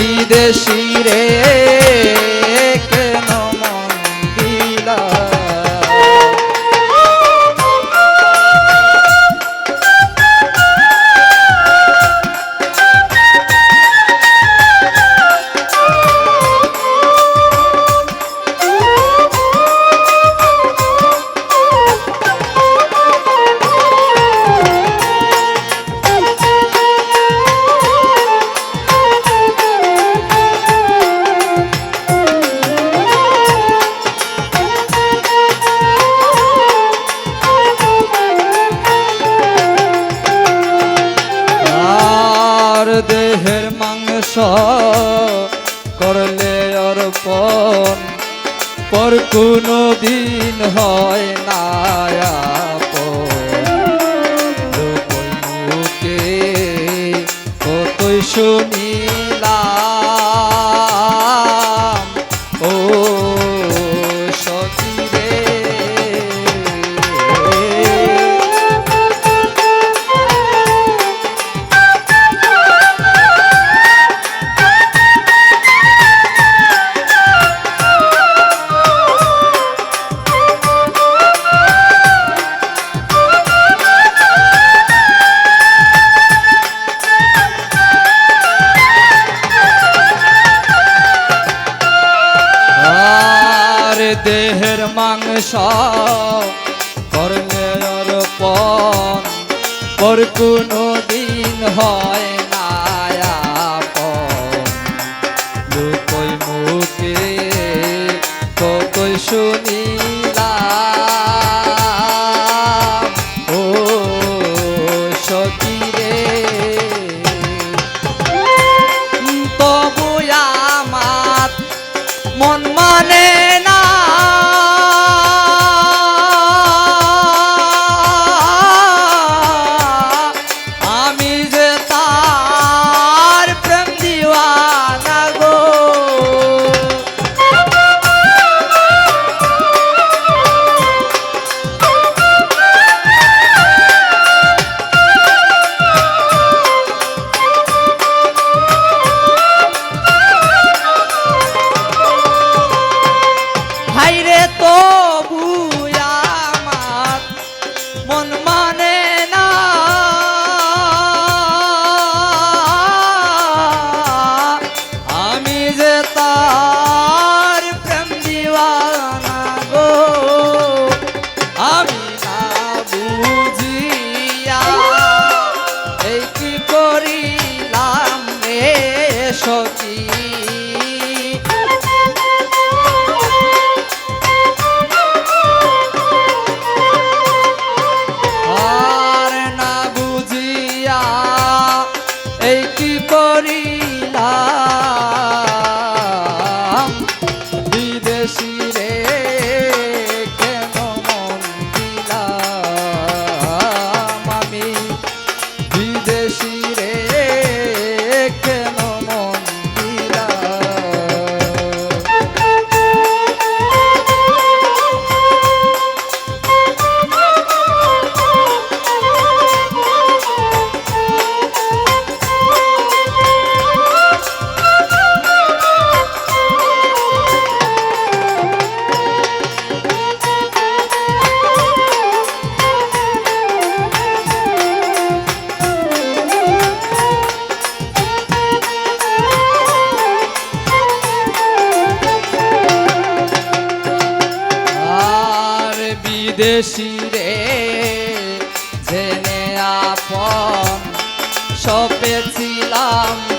বিদেশি রে। করলে অর্পণ পর কোনো দিন হয় না কতই শুনি মাংস কর্মের পর কোনো দিন হয় বিজেতা শিরে জেনে আপন সপেছিলাম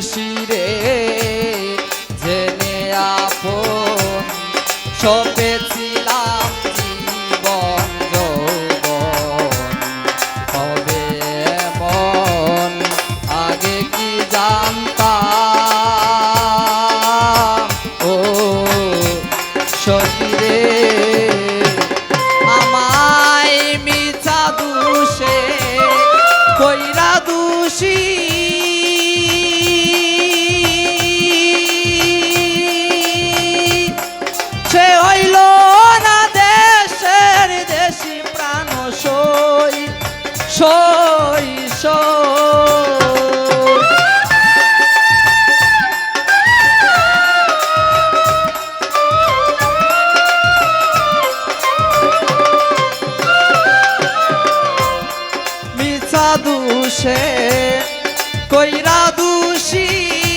this is কইরা দুষী।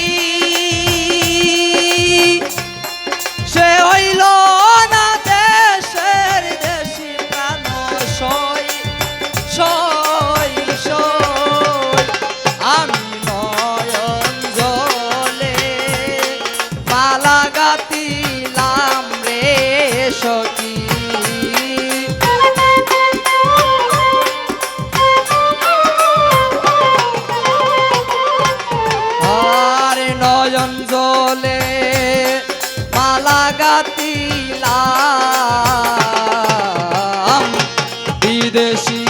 বিদেশি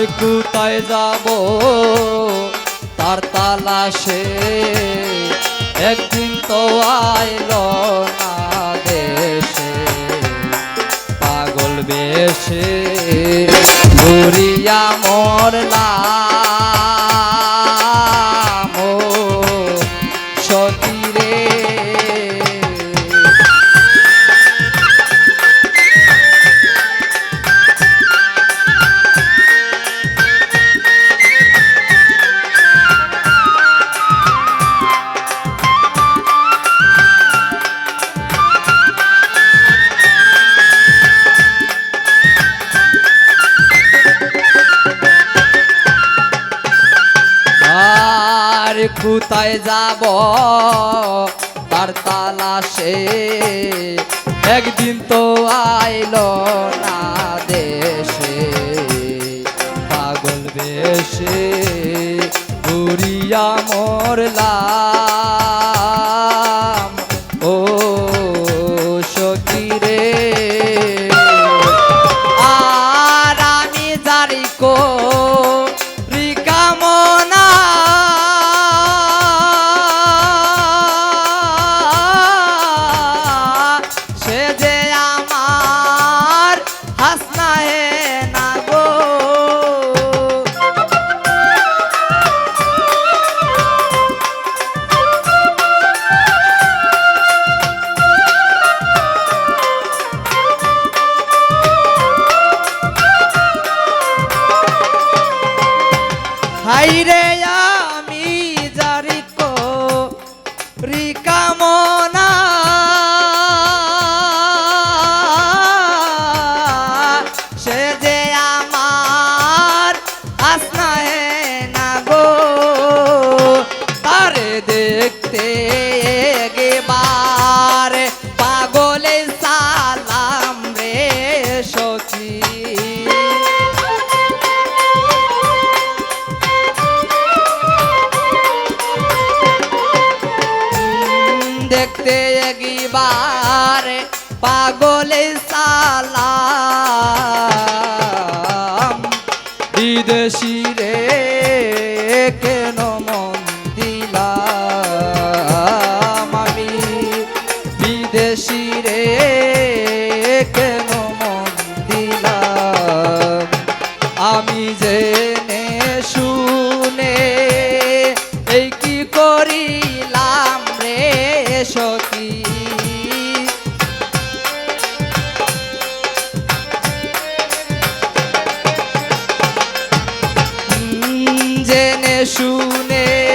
তার কুতায় যাব? তার তালাশে একদিন তো আইল না দেশে। পাগল বেশে মরিয়া মরলা কোথায় যাব? তার তালাশে একদিন তো আইল না দেশে। পাগল বেশে ঘুরিয়া মরলা বাইরে দেখতে একবার পাগলে সালাম। বিদেশি রে শুনে